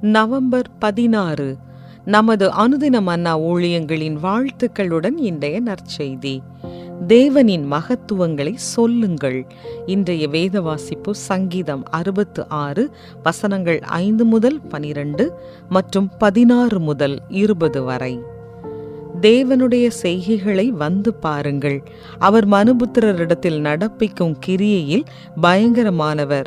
November பதினாறு. நமது அனுதின மன்னா ஊழியங்களின் வாழ்த்துக்களுடன் இன்றைய நற்செய்தி. தேவனின் மகத்துவங்களை சொல்லுங்கள். இன்றைய வேத வாசிப்பு சங்கீதம் அறுபத்து ஆறு வசனங்கள் ஐந்து முதல் பனிரெண்டு மற்றும் பதினாறு முதல் இருபது வரை. தேவனுடைய செய்கைகளை வந்து பாருங்கள். அவர் மனுபுத்திரரிடத்தில் நடப்பிக்கும் கிரியையில் பயங்கரமானவர்.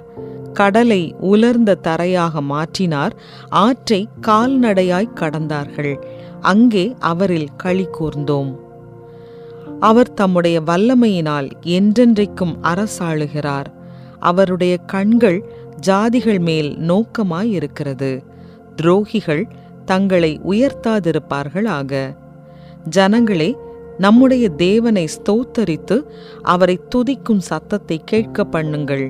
கடலை உலர்ந்த தரையாக மாற்றினார் ஆற்றை கால்நடையாய் கடந்தார்கள். அங்கே அவரில் களி கூர்ந்தோம். அவர் தம்முடைய வல்லமையினால் என்றென்றைக்கும் அரசாளுகிறார். அவருடைய கண்கள் ஜாதிகள் மேல் நோக்கமாயிருக்கிறது. துரோகிகள் தங்களை உயர்த்தாதிருப்பார்களாக. ஜனங்களே நம்முடைய தேவனை ஸ்தோத்தரித்து அவரை துதிக்கும் சத்தத்தை கேட்க பண்ணுங்கள்.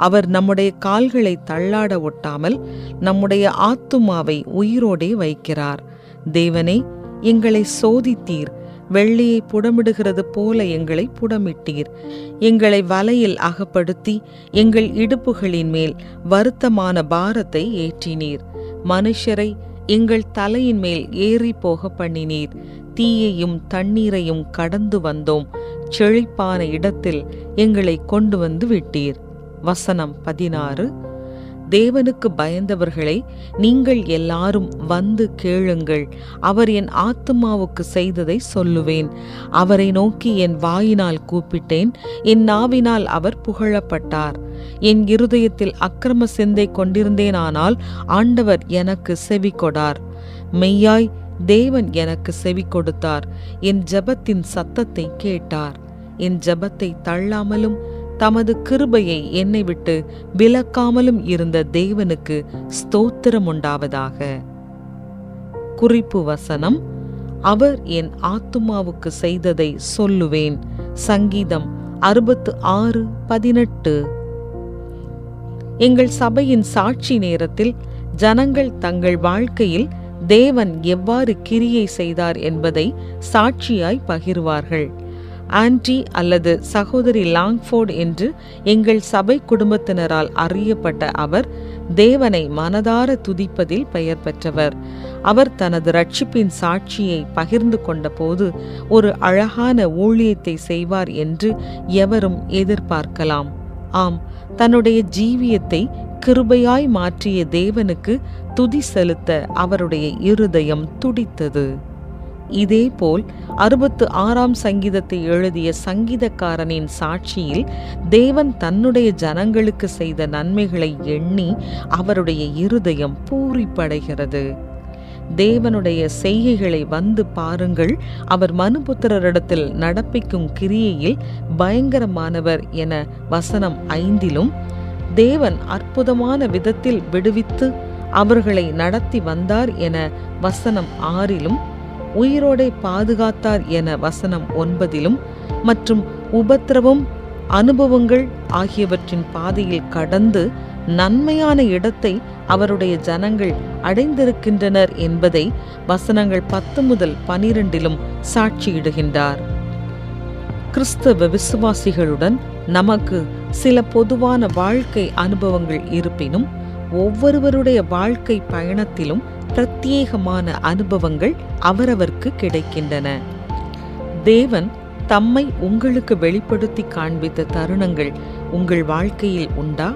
அவர் நம்முடைய கால்களை தள்ளாட ஒட்டாமல் நம்முடைய ஆத்துமாவை உயிரோடே வைக்கிறார். தேவனே எங்களை சோதித்தீர். வெள்ளியை புடமிடுகிறது போல எங்களை புடமிட்டீர். எங்களை வலையில் அகப்படுத்தி எங்கள் இடுப்புகளின் மேல் வருத்தமான பாரத்தை ஏற்றினீர். மனுஷரை எங்கள் தலையின் மேல் ஏறி போக பண்ணினீர். தீயையும் தண்ணீரையும் கடந்து வந்தோம். செழிப்பான இடத்தில் எங்களை கொண்டு வந்து விட்டீர். வசனம் பதினாறு. தேவனுக்கு பயந்தவர்களை நீங்கள் எல்லாரும் வந்து கேளுங்கள். அவர் என் ஆத்துமாவுக்கு செய்ததை சொல்லுவேன். அவரை நோக்கி என் வாயினால் கூப்பிட்டேன். என் நாவினால் அவர் புகழப்பட்டார். என் இருதயத்தில் அக்கிரம சிந்தை கொண்டிருந்தேனானால் ஆண்டவர் எனக்கு செவி கொடார். மெய்யாய் தேவன் எனக்கு செவி கொடுத்தார். என் ஜபத்தின் சத்தத்தை கேட்டார். என் ஜபத்தை தள்ளாமலும் தமது கிருபையை என்னை விட்டு விலக்காமலும் இருந்த தேவனுக்கு ஸ்தோத்திரம் உண்டாவதாக. குறிப்பு வசனம் அவர் என் ஆத்துமாவுக்கு செய்ததை சொல்லுவேன். சங்கீதம் அறுபத்து ஆறு பதினெட்டு. எங்கள் சபையின் சாட்சி நேரத்தில் ஜனங்கள் தங்கள் வாழ்க்கையில் தேவன் எவ்வாறு கிரியை செய்தார் என்பதை சாட்சியாய் பகிர்வார்கள். ஆன்டி அல்லது சகோதரி லாங்ஃபோர்ட் என்று எங்கள் சபை குடும்பத்தினரால் அறியப்பட்ட அவர் தேவனை மனதார துதிப்பதில் பெயர் பெற்றவர். அவர் தனது ரட்சிப்பின் சாட்சியை பகிர்ந்து கொண்டபோது ஒரு அழகான ஊழியத்தை செய்வார் என்று எவரும் எதிர்பார்க்கலாம். ஆம் தன்னுடைய ஜீவியத்தை கிருபையாய் மாற்றிய தேவனுக்கு துதி செலுத்த அவருடைய இருதயம் துடித்தது. இதேபோல் அறுபத்து ஆறாம் சங்கீதத்தை எழுதிய சங்கீதக்காரனின் சாட்சியில் தேவன் தன்னுடைய ஜனங்களுக்கு செய்த நன்மைகளை எண்ணி அவருடைய இருதயம் பூரிப்படைகிறது. தேவனுடைய செய்கைகளை வந்து பாருங்கள். அவர் மனுபுத்திரரிடத்தில் நடப்பிக்கும் கிரியையில் பயங்கரமானவர் என வசனம் ஐந்திலும் தேவன் அற்புதமான விதத்தில் விடுவித்து அவர்களை நடத்தி வந்தார் என வசனம் ஆறிலும் உயிரோடை பாதுகாத்தார் என வசனம் ஒன்பதிலும் மற்றும் உபத்திரவம் அனுபவங்கள் ஆகியவற்றின் பாதையில் கடந்து நன்மையான இடத்தை அவருடைய ஜனங்கள் அடைந்திருக்கின்றனர் என்பதை வசனங்கள் பத்து முதல் பனிரெண்டிலும் சாட்சியிடுகின்றார். கிறிஸ்தவ விசுவாசிகளுடன் நமக்கு சில பொதுவான வாழ்க்கை அனுபவங்கள் இருப்பினும் ஒவ்வொருவருடைய வாழ்க்கை பயணத்திலும் பிரத்யேகமான அனுபவங்கள் அவரவர்க்கு கிடைக்கின்றன. தேவன் தம்மை உங்களுக்கு வெளிப்படுத்தி காண்பித்த தருணங்கள் உங்கள் வாழ்க்கையில் உண்டா?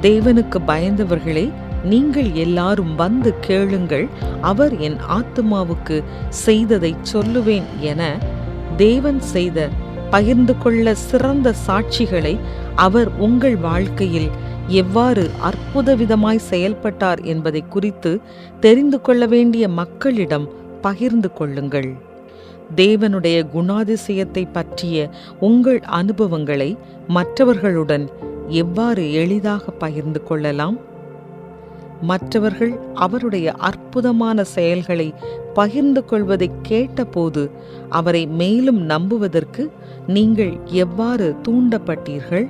தேவனுக்கு பயந்தவர்களே நீங்கள் எல்லாரும் வந்து கேளுங்கள் அவர் என் ஆத்துமாவுக்கு செய்ததை சொல்லுவேன் என தேவன் செய்த பகிர்ந்து கொள்ள சிறந்த சாட்சிகளை அவர் உங்கள் வாழ்க்கையில் எவ்வாறு அற்புத விதமாய் செயல்பட்டார் என்பதை குறித்து தெரிந்து கொள்ள வேண்டிய மக்களிடம் பகிர்ந்து கொள்ளுங்கள். தேவனுடைய குணாதிசயத்தை பற்றிய உங்கள் அனுபவங்களை மற்றவர்களுடன் எவ்வாறு எளிதாக பகிர்ந்து கொள்ளலாம்? மற்றவர்கள் அவருடைய அற்புதமான செயல்களை பகிர்ந்து கொள்வதை கேட்டபோது அவரை மேலும் நம்புவதற்கு நீங்கள் எவ்வாறு தூண்டப்பட்டீர்கள்?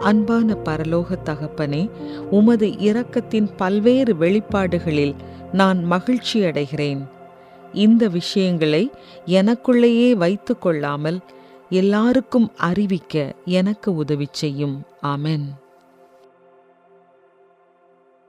அன்பான பரலோக தகப்பனே உமது இரக்கத்தின் பல்வேறு வெளிப்பாடுகளில் நான் மகிழ்ச்சி அடைகிறேன். இந்த விஷயங்களை எனக்குள்ளேயே வைத்து கொள்ளாமல் எல்லாருக்கும் அறிவிக்க எனக்கு உதவி செய்யும். ஆமென்.